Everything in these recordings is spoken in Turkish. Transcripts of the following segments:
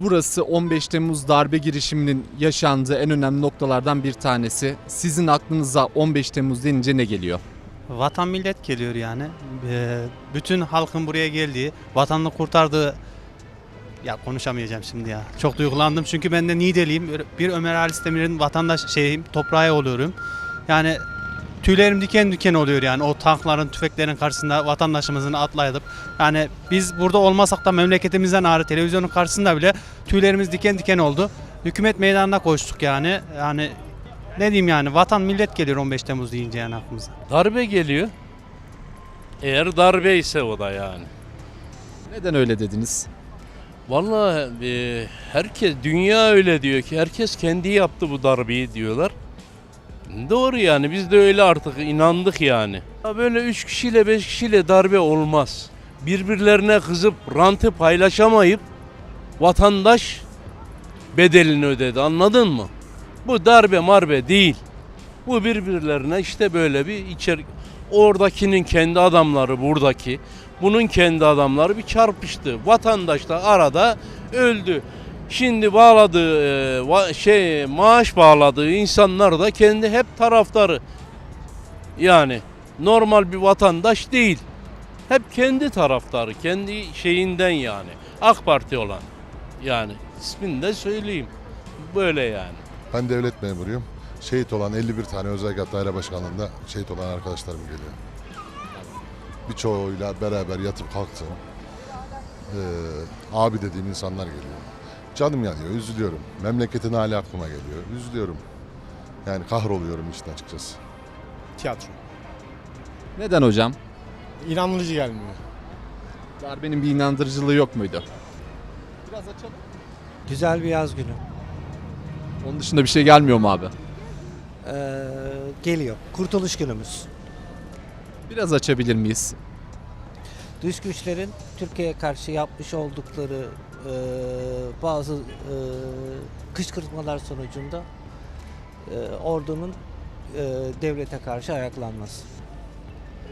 Burası 15 Temmuz darbe girişiminin yaşandığı en önemli noktalardan bir tanesi. Sizin aklınıza 15 Temmuz denince ne geliyor? Vatan millet geliyor yani. Ee, bütün halkın buraya geldiği, vatanını kurtardığı... Ya konuşamayacağım şimdi ya. Çok duygulandım çünkü ben de Niğdeliyim. Bir Ömer Halis Demir'in vatandaş şeyim, toprağı oluyorum. Yani tüylerim diken diken oluyor yani o tankların, tüfeklerin karşısında vatandaşımızın atlayıp yani biz burada olmasak da memleketimizden ağrı televizyonun karşısında bile tüylerimiz diken diken oldu. Hükümet meydanına koştuk yani. Yani ne diyeyim yani vatan millet geliyor 15 Temmuz deyince yani aklımıza. Darbe geliyor. Eğer darbe ise o da yani. Neden öyle dediniz? Vallahi e, herkes dünya öyle diyor ki herkes kendi yaptı bu darbeyi diyorlar. Doğru yani biz de öyle artık inandık yani. Ya Böyle üç kişiyle beş kişiyle darbe olmaz. Birbirlerine kızıp rantı paylaşamayıp vatandaş bedelini ödedi anladın mı? Bu darbe marbe değil. Bu birbirlerine işte böyle bir içerik. Oradakinin kendi adamları buradaki. Bunun kendi adamları bir çarpıştı. Vatandaş da arada öldü. Şimdi bağladığı e, şey maaş bağladığı insanlar da kendi hep taraftarı. Yani normal bir vatandaş değil. Hep kendi taraftarı, kendi şeyinden yani. AK Parti olan. Yani ismini de söyleyeyim. Böyle yani. Ben devlet memuruyum. Şehit olan 51 tane özel daire başkanlığında şehit olan arkadaşlarım geliyor. Birçoğuyla beraber yatıp kalktım. Ee, abi dediğim insanlar geliyor. Canım yanıyor, üzülüyorum. Memleketin hali aklıma geliyor. Üzülüyorum. Yani kahroluyorum işte açıkçası. Tiyatro. Neden hocam? İnandırıcı gelmiyor. Darbenin bir inandırıcılığı yok muydu? Biraz açalım. Güzel bir yaz günü. Onun dışında bir şey gelmiyor mu abi? Ee, geliyor. Kurtuluş günümüz. Biraz açabilir miyiz? Dış güçlerin Türkiye'ye karşı yapmış oldukları e, bazı e, kışkırtmalar sonucunda e, ordunun e, devlete karşı ayaklanması.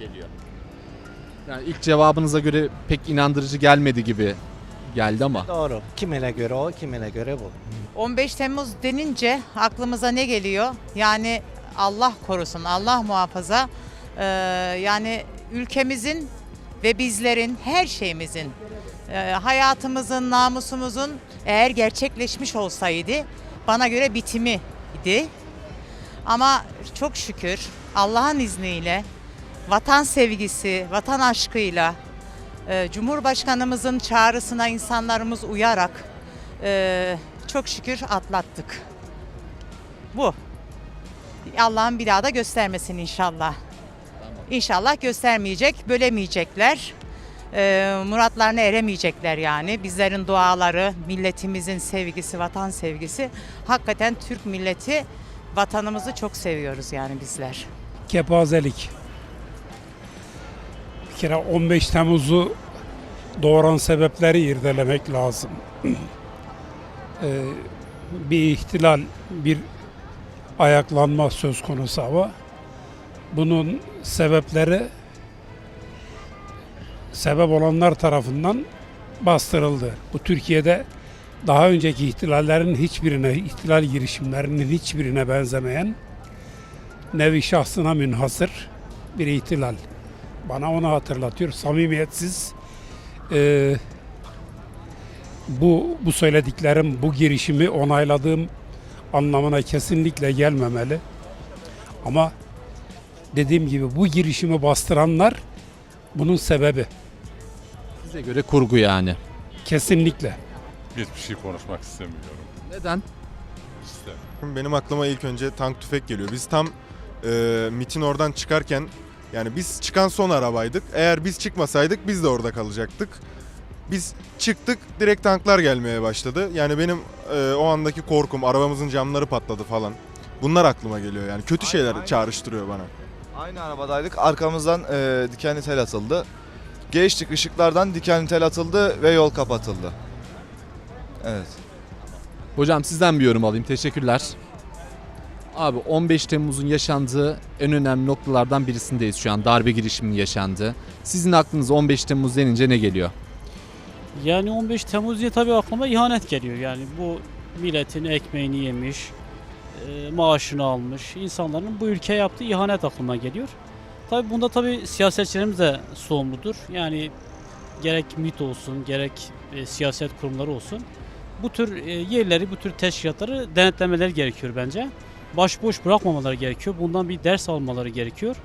Geliyor. Yani ilk cevabınıza göre pek inandırıcı gelmedi gibi geldi ama. Doğru. Kimine göre o, kimine göre bu. 15 Temmuz denince aklımıza ne geliyor? Yani Allah korusun, Allah muhafaza. Ee, yani ülkemizin ve bizlerin, her şeyimizin, e, hayatımızın, namusumuzun eğer gerçekleşmiş olsaydı bana göre bitimi idi. Ama çok şükür Allah'ın izniyle vatan sevgisi, vatan aşkıyla e, Cumhurbaşkanımızın çağrısına insanlarımız uyarak e, çok şükür atlattık. Bu. Allah'ın bir daha da göstermesin inşallah. İnşallah göstermeyecek, bölemeyecekler. Ee, muratlarına eremeyecekler yani. Bizlerin duaları, milletimizin sevgisi, vatan sevgisi. Hakikaten Türk milleti vatanımızı çok seviyoruz yani bizler. kepazelik. Bir kere 15 Temmuz'u doğuran sebepleri irdelemek lazım. Ee, bir ihtilal, bir ayaklanma söz konusu ama bunun sebepleri sebep olanlar tarafından bastırıldı. Bu Türkiye'de daha önceki ihtilallerin hiçbirine, ihtilal girişimlerinin hiçbirine benzemeyen nevi şahsına münhasır bir ihtilal. Bana onu hatırlatıyor. Samimiyetsiz eee, bu bu söylediklerim, bu girişimi onayladığım anlamına kesinlikle gelmemeli. Ama dediğim gibi bu girişimi bastıranlar bunun sebebi. Size göre kurgu yani. Kesinlikle. Hiçbir şey konuşmak istemiyorum. Neden? İşte. Benim aklıma ilk önce tank tüfek geliyor. Biz tam e, MIT'in oradan çıkarken yani biz çıkan son arabaydık. Eğer biz çıkmasaydık biz de orada kalacaktık. Biz çıktık direkt tanklar gelmeye başladı. Yani benim e, o andaki korkum arabamızın camları patladı falan. Bunlar aklıma geliyor yani kötü Aynen, şeyler aynen. çağrıştırıyor bana. Aynı arabadaydık. Arkamızdan e, dikenli tel atıldı. Geçtik ışıklardan dikenli tel atıldı ve yol kapatıldı. Evet. Hocam sizden bir yorum alayım. Teşekkürler. Abi 15 Temmuz'un yaşandığı en önemli noktalardan birisindeyiz şu an. Darbe girişiminin yaşandığı. Sizin aklınıza 15 Temmuz denince ne geliyor? Yani 15 Temmuz diye tabii aklıma ihanet geliyor. Yani bu milletin ekmeğini yemiş, e, maaşını almış insanların bu ülkeye yaptığı ihanet aklıma geliyor. Tabii bunda tabii siyasetçilerimiz de sorumludur. Yani gerek MİT olsun, gerek e, siyaset kurumları olsun. Bu tür e, yerleri, bu tür teşkilatları denetlemeleri gerekiyor bence. Başboş bırakmamaları gerekiyor. Bundan bir ders almaları gerekiyor.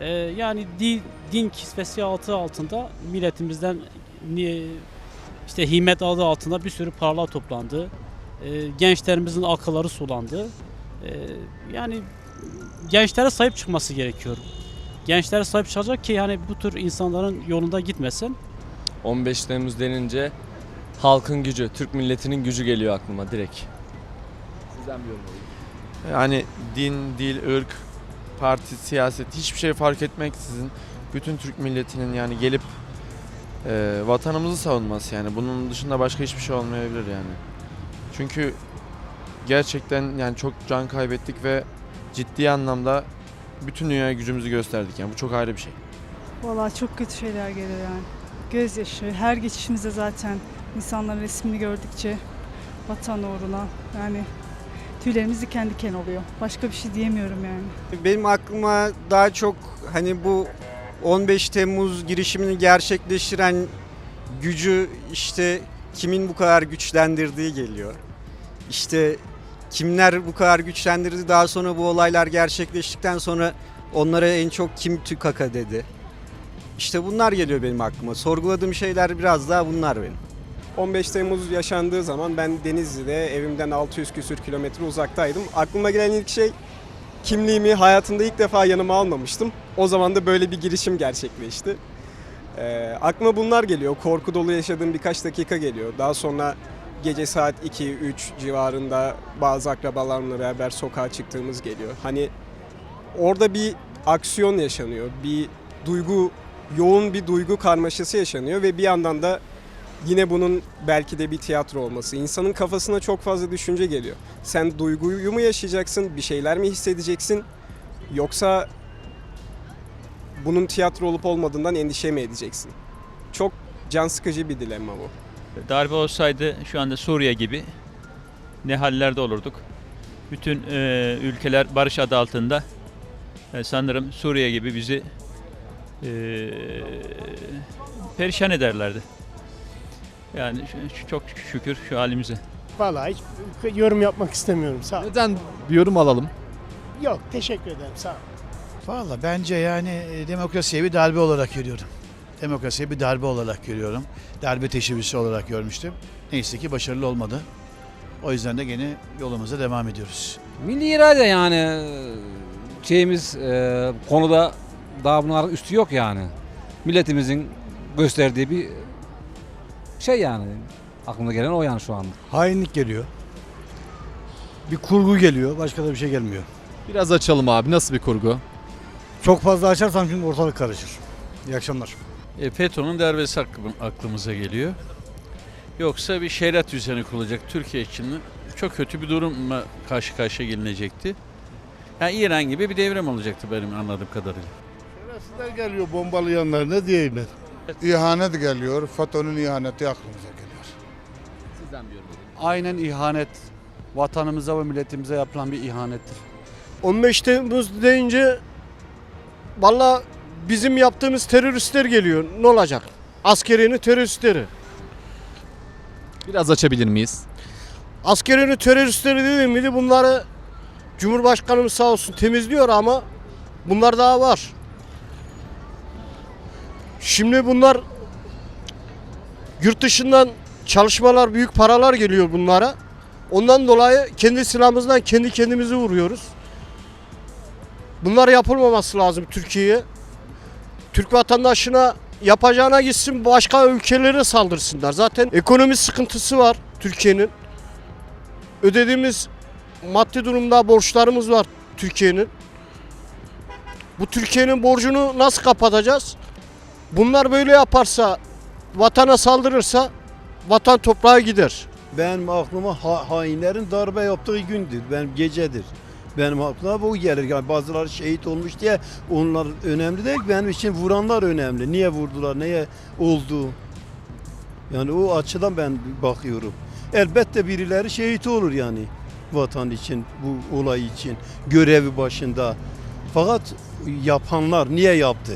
E, yani din, din kisvesi altı altında milletimizden ni- işte himmet adı altında bir sürü paralar toplandı. E, gençlerimizin akılları sulandı. E, yani gençlere sahip çıkması gerekiyor. Gençlere sahip çıkacak ki yani bu tür insanların yolunda gitmesin. 15 Temmuz denince halkın gücü, Türk milletinin gücü geliyor aklıma direkt. Sizden bir yorum alayım. Yani din, dil, ırk, parti, siyaset hiçbir şey fark etmeksizin bütün Türk milletinin yani gelip e, vatanımızı savunması yani bunun dışında başka hiçbir şey olmayabilir yani. Çünkü gerçekten yani çok can kaybettik ve ciddi anlamda bütün dünyaya gücümüzü gösterdik yani bu çok ayrı bir şey. Vallahi çok kötü şeyler geliyor yani. Gözyaşı, her geçişimizde zaten insanların resmini gördükçe vatan uğruna yani tüylerimiz diken diken oluyor. Başka bir şey diyemiyorum yani. Benim aklıma daha çok hani bu 15 Temmuz girişimini gerçekleştiren gücü işte kimin bu kadar güçlendirdiği geliyor. İşte kimler bu kadar güçlendirdi daha sonra bu olaylar gerçekleştikten sonra onlara en çok kim tükaka dedi. İşte bunlar geliyor benim aklıma. Sorguladığım şeyler biraz daha bunlar benim. 15 Temmuz yaşandığı zaman ben Denizli'de evimden 600 küsür kilometre uzaktaydım. Aklıma gelen ilk şey kimliğimi hayatımda ilk defa yanıma almamıştım. O zaman da böyle bir girişim gerçekleşti. Ee, aklıma bunlar geliyor. Korku dolu yaşadığım birkaç dakika geliyor. Daha sonra gece saat 2-3 civarında bazı akrabalarımla beraber sokağa çıktığımız geliyor. Hani orada bir aksiyon yaşanıyor. Bir duygu, yoğun bir duygu karmaşası yaşanıyor ve bir yandan da yine bunun belki de bir tiyatro olması. İnsanın kafasına çok fazla düşünce geliyor. Sen duyguyu mu yaşayacaksın, bir şeyler mi hissedeceksin yoksa bunun tiyatro olup olmadığından endişe mi edeceksin? Çok can sıkıcı bir dilemma bu. Darbe olsaydı şu anda Suriye gibi ne hallerde olurduk. Bütün e, ülkeler barış adı altında e, sanırım Suriye gibi bizi e, perişan ederlerdi. Yani çok şükür şu halimize. Vallahi hiç yorum yapmak istemiyorum. Sağ Neden bir yorum alalım? Yok, teşekkür ederim. Sağ ol. Valla bence yani e, demokrasiye bir darbe olarak görüyorum. Demokrasiye bir darbe olarak görüyorum. Darbe teşebbüsü olarak görmüştüm. Neyse ki başarılı olmadı. O yüzden de gene yolumuza devam ediyoruz. Milli irade yani şeyimiz e, konuda daha bunların üstü yok yani. Milletimizin gösterdiği bir şey yani. Aklıma gelen o yani şu anda. Hainlik geliyor. Bir kurgu geliyor. Başka da bir şey gelmiyor. Biraz açalım abi. Nasıl bir kurgu? Çok fazla açarsam çünkü ortalık karışır. İyi akşamlar. E, FETÖ'nün darbesi aklım- aklımıza geliyor. Yoksa bir şeriat düzeni kurulacak Türkiye için çok kötü bir durumla karşı karşıya gelinecekti. Yani İran gibi bir devrim olacaktı benim anladığım kadarıyla. Şerefsizler geliyor bombalayanlar ne diyeyim ben. İhanet geliyor. FETÖ'nün ihaneti aklımıza geliyor. Sizden bir yorum. Aynen ihanet. Vatanımıza ve milletimize yapılan bir ihanettir. 15 Temmuz deyince valla bizim yaptığımız teröristler geliyor. Ne olacak? Askerinin teröristleri. Biraz açabilir miyiz? Askerinin teröristleri dediğim miydi bunları Cumhurbaşkanımız sağ olsun temizliyor ama bunlar daha var. Şimdi bunlar yurt dışından çalışmalar büyük paralar geliyor bunlara. Ondan dolayı kendi silahımızdan kendi kendimizi vuruyoruz. Bunlar yapılmaması lazım Türkiye'ye. Türk vatandaşına yapacağına gitsin başka ülkelere saldırsınlar. Zaten ekonomi sıkıntısı var Türkiye'nin. Ödediğimiz maddi durumda borçlarımız var Türkiye'nin. Bu Türkiye'nin borcunu nasıl kapatacağız? Bunlar böyle yaparsa, vatana saldırırsa vatan toprağa gider. Benim aklıma ha- hainlerin darbe yaptığı gündür. Benim gecedir. Benim aklıma bu gelir. Yani bazıları şehit olmuş diye onlar önemli değil. Benim için vuranlar önemli. Niye vurdular, neye oldu? Yani o açıdan ben bakıyorum. Elbette birileri şehit olur yani vatan için, bu olay için, görevi başında. Fakat yapanlar niye yaptı?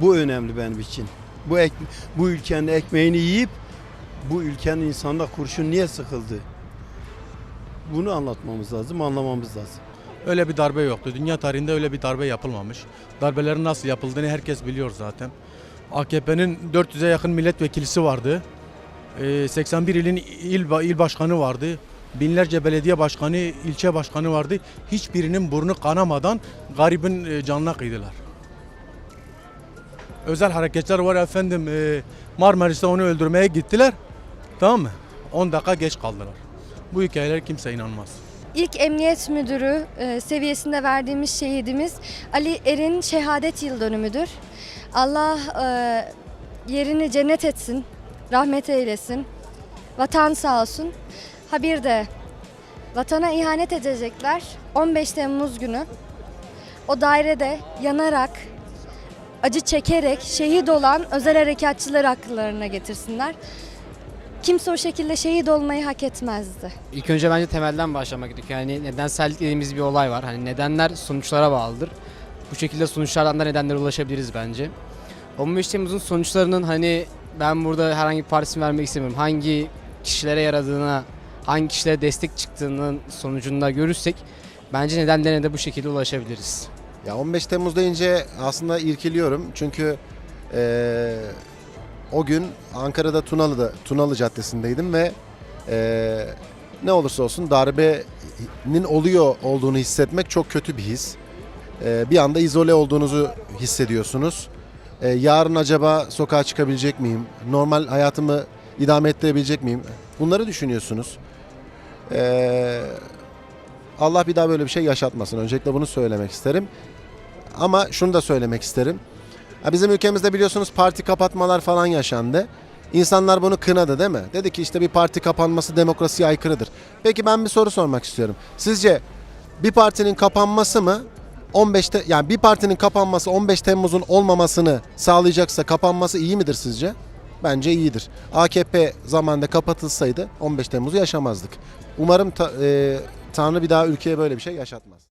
Bu önemli benim için. Bu ek, bu ülkenin ekmeğini yiyip bu ülkenin insanına kurşun niye sıkıldı? Bunu anlatmamız lazım, anlamamız lazım. Öyle bir darbe yoktu. Dünya tarihinde öyle bir darbe yapılmamış. Darbelerin nasıl yapıldığını herkes biliyor zaten. AKP'nin 400'e yakın milletvekilisi vardı. Ee, 81 ilin il, il başkanı vardı. Binlerce belediye başkanı, ilçe başkanı vardı. Hiçbirinin burnu kanamadan garibin e, canına kıydılar. Özel hareketler var efendim. e, Marmaris'te onu öldürmeye gittiler. Tamam mı? 10 dakika geç kaldılar. Bu hikayeler kimse inanmaz. İlk emniyet müdürü e, seviyesinde verdiğimiz şehidimiz Ali Er'in şehadet yıl dönümüdür. Allah e, yerini cennet etsin, rahmet eylesin, vatan sağ olsun. Ha bir de vatana ihanet edecekler 15 Temmuz günü o dairede yanarak, acı çekerek şehit olan özel harekatçıları akıllarına getirsinler. Kimse o şekilde şehit olmayı hak etmezdi. İlk önce bence temelden başlamak gerekiyor. Yani nedensellik dediğimiz bir olay var. Hani nedenler sonuçlara bağlıdır. Bu şekilde sonuçlardan da nedenlere ulaşabiliriz bence. 15 Temmuz'un sonuçlarının hani ben burada herhangi bir partisini vermek istemiyorum. Hangi kişilere yaradığına, hangi kişilere destek çıktığının sonucunda görürsek bence nedenlerine de bu şekilde ulaşabiliriz. Ya 15 Temmuz deyince aslında irkiliyorum çünkü eee, o gün Ankara'da Tunalı'da Tunalı Caddesi'ndeydim ve eee, ne olursa olsun darbenin oluyor olduğunu hissetmek çok kötü bir his. Eee, bir anda izole olduğunuzu hissediyorsunuz. Eee, yarın acaba sokağa çıkabilecek miyim? Normal hayatımı idame ettirebilecek miyim? Bunları düşünüyorsunuz. Eee Allah bir daha böyle bir şey yaşatmasın. Öncelikle bunu söylemek isterim. Ama şunu da söylemek isterim. Bizim ülkemizde biliyorsunuz parti kapatmalar falan yaşandı. İnsanlar bunu kınadı değil mi? Dedi ki işte bir parti kapanması demokrasiye aykırıdır. Peki ben bir soru sormak istiyorum. Sizce bir partinin kapanması mı 15'te yani bir partinin kapanması 15 Temmuz'un olmamasını sağlayacaksa kapanması iyi midir sizce? Bence iyidir. AKP zamanında kapatılsaydı 15 Temmuz'u yaşamazdık. Umarım ta- e, Tanrı bir daha ülkeye böyle bir şey yaşatmaz.